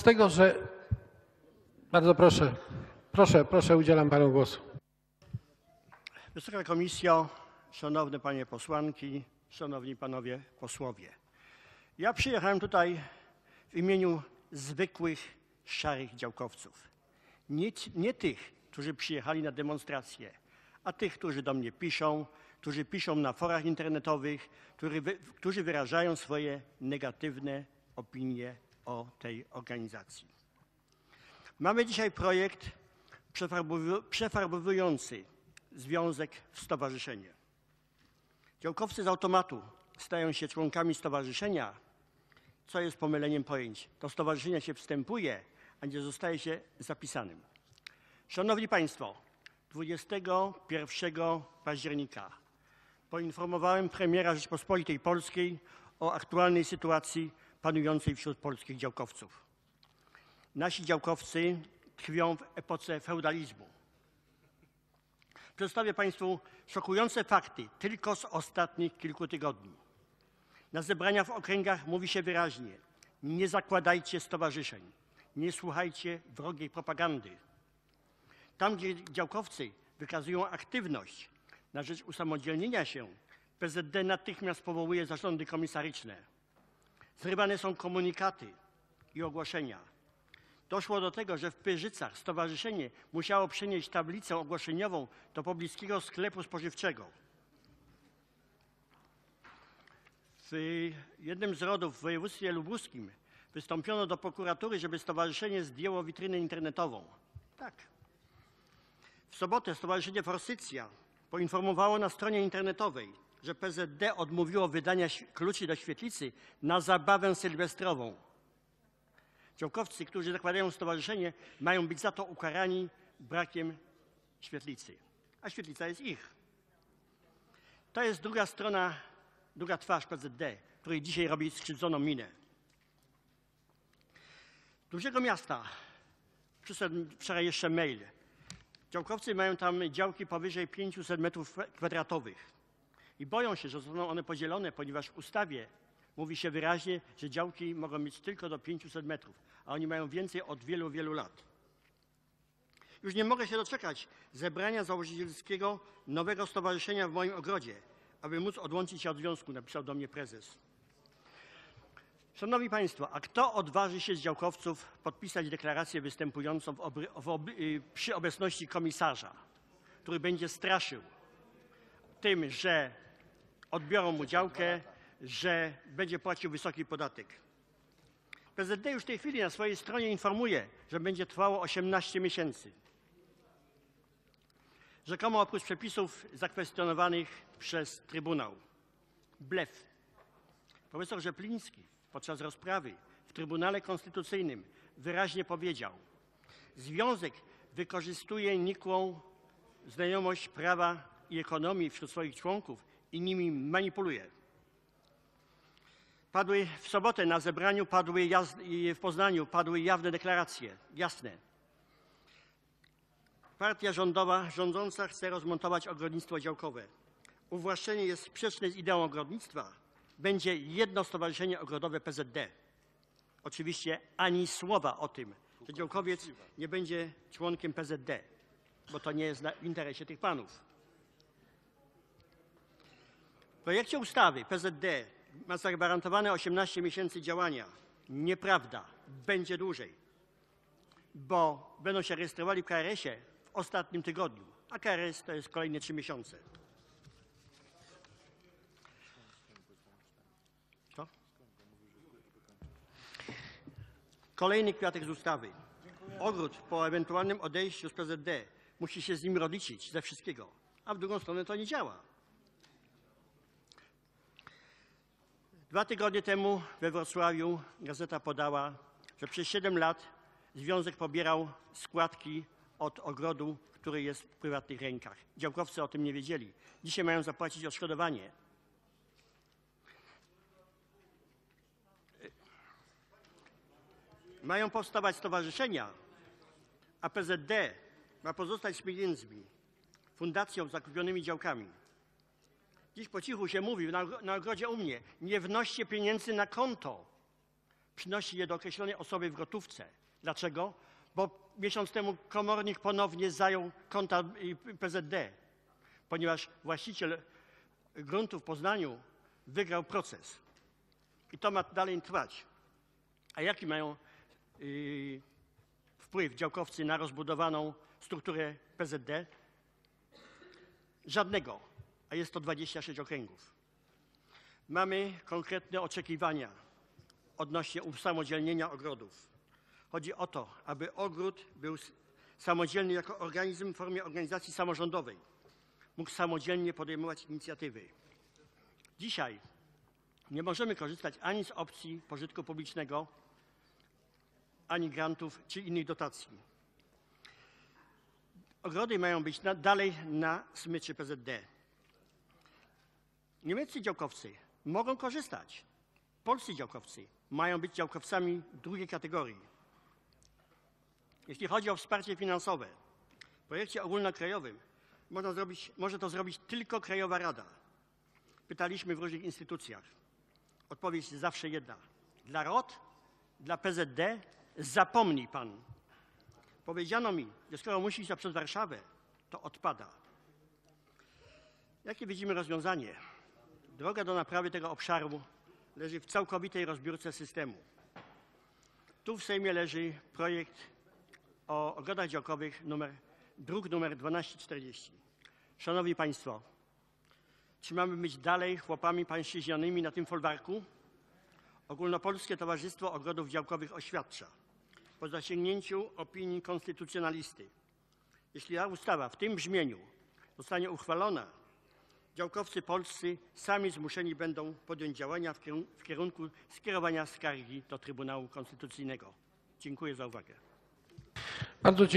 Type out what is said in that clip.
z tego, że... Bardzo proszę, proszę, proszę, udzielam panu głosu. Wysoka Komisjo, Szanowne Panie Posłanki, Szanowni Panowie Posłowie. Ja przyjechałem tutaj w imieniu zwykłych, szarych działkowców. Nie, nie tych, którzy przyjechali na demonstrację, a tych, którzy do mnie piszą, którzy piszą na forach internetowych, którzy, którzy wyrażają swoje negatywne opinie o tej organizacji. Mamy dzisiaj projekt przefarbowu- przefarbowujący związek w stowarzyszenie. Działkowcy z automatu stają się członkami stowarzyszenia, co jest pomyleniem pojęć. Do stowarzyszenia się wstępuje, a nie zostaje się zapisanym. Szanowni Państwo, 21 października poinformowałem premiera Rzeczpospolitej Polskiej o aktualnej sytuacji panującej wśród polskich działkowców. Nasi działkowcy tkwią w epoce feudalizmu. Przedstawię Państwu szokujące fakty tylko z ostatnich kilku tygodni. Na zebraniach w okręgach mówi się wyraźnie: nie zakładajcie stowarzyszeń, nie słuchajcie wrogiej propagandy. Tam, gdzie działkowcy wykazują aktywność na rzecz usamodzielnienia się, PZD natychmiast powołuje zarządy komisaryczne. Zrywane są komunikaty i ogłoszenia. Doszło do tego, że w Pyrzycach stowarzyszenie musiało przenieść tablicę ogłoszeniową do pobliskiego sklepu spożywczego. W jednym z rodów w województwie lubuskim wystąpiono do prokuratury, żeby stowarzyszenie zdjęło witrynę internetową. Tak. W sobotę Stowarzyszenie Forsycja poinformowało na stronie internetowej, że PZD odmówiło wydania kluczy do świetlicy na zabawę sylwestrową. Działkowcy, którzy zakładają stowarzyszenie, mają być za to ukarani brakiem świetlicy, a świetlica jest ich. To jest druga strona, druga twarz PZD, której dzisiaj robi skrzywdzoną minę. Dużego miasta przyszedł wczoraj jeszcze mail. Działkowcy mają tam działki powyżej 500 metrów kwadratowych i boją się, że zostaną one podzielone, ponieważ w ustawie mówi się wyraźnie, że działki mogą mieć tylko do 500 metrów, a oni mają więcej od wielu, wielu lat. Już nie mogę się doczekać zebrania założycielskiego nowego stowarzyszenia w moim ogrodzie, aby móc odłączyć się od związku, napisał do mnie prezes. Szanowni Państwo, a kto odważy się z działkowców podpisać deklarację występującą y, przy obecności komisarza, który będzie straszył tym, że odbiorą mu działkę, że będzie płacił wysoki podatek? PZD już w tej chwili na swojej stronie informuje, że będzie trwało 18 miesięcy. Rzekomo oprócz przepisów zakwestionowanych przez Trybunał. Blef. Profesor Rzepliński podczas rozprawy w Trybunale Konstytucyjnym wyraźnie powiedział: Związek wykorzystuje nikłą znajomość prawa i ekonomii wśród swoich członków i nimi manipuluje. Padły w sobotę na zebraniu padły jaz- w Poznaniu padły jawne deklaracje, jasne. Partia rządowa, rządząca chce rozmontować ogrodnictwo działkowe. Uwłaszczenie jest sprzeczne z ideą ogrodnictwa. Będzie jedno stowarzyszenie ogrodowe PZD. Oczywiście ani słowa o tym, że działkowiec nie będzie członkiem PZD, bo to nie jest w interesie tych panów. W projekcie ustawy PZD ma zagwarantowane 18 miesięcy działania. Nieprawda, będzie dłużej, bo będą się rejestrowali w KRS-ie w ostatnim tygodniu, a KRS to jest kolejne 3 miesiące. Co? Kolejny kwiatek z ustawy. Ogród po ewentualnym odejściu z PZD musi się z nim rozliczyć ze wszystkiego, a w drugą stronę to nie działa. Dwa tygodnie temu we Wrocławiu gazeta podała, że przez 7 lat związek pobierał składki od ogrodu, który jest w prywatnych rękach. Działkowcy o tym nie wiedzieli. Dzisiaj mają zapłacić odszkodowanie. Mają powstawać stowarzyszenia, a PZD ma pozostać z pieniędzmi, fundacją z zakupionymi działkami. Dziś po cichu się mówi na, ogrodzie u mnie, nie wnoście pieniędzy na konto. przynosi je do określonej osoby w gotówce. Dlaczego? Bo miesiąc temu komornik ponownie zajął konta PZD, ponieważ właściciel gruntu w Poznaniu wygrał proces. I to ma dalej trwać. A jaki mają y, wpływ działkowcy na rozbudowaną strukturę PZD? Żadnego, a jest to 26 okręgów. Mamy konkretne oczekiwania odnośnie usamodzielnienia ogrodów. Chodzi o to, aby ogród był samodzielny jako organizm w formie organizacji samorządowej. Mógł samodzielnie podejmować inicjatywy. Dzisiaj nie możemy korzystać ani z opcji pożytku publicznego, ani grantów czy innych dotacji. Ogrody mają być na, dalej na smyczy PZD. Niemieccy działkowcy mogą korzystać. Polscy działkowcy mają być działkowcami drugiej kategorii. Jeśli chodzi o wsparcie finansowe, w projekcie ogólnokrajowym zrobić, może to zrobić tylko Krajowa Rada. Pytaliśmy w różnych instytucjach. Odpowiedź zawsze jedna. Dla ROT, dla PZD zapomnij pan. Powiedziano mi, że skoro musi iść przez Warszawę, to odpada. Jakie widzimy rozwiązanie? Droga do naprawy tego obszaru leży w całkowitej rozbiórce systemu. Tu w Sejmie leży projekt o ogrodach działkowych numer, druk numer 1240. Szanowni Państwo, czy mamy być dalej chłopami pańszczyźnianymi na tym folwarku? Ogólnopolskie Towarzystwo Ogrodów Działkowych oświadcza, po zasięgnięciu opinii konstytucjonalisty, jeśli ta ustawa w tym brzmieniu zostanie uchwalona, działkowcy polscy sami zmuszeni będą podjąć działania w kierun- w kierunku skierowania skargi do Trybunału Konstytucyjnego. Dziękuję za uwagę. Bardzo dziękuję.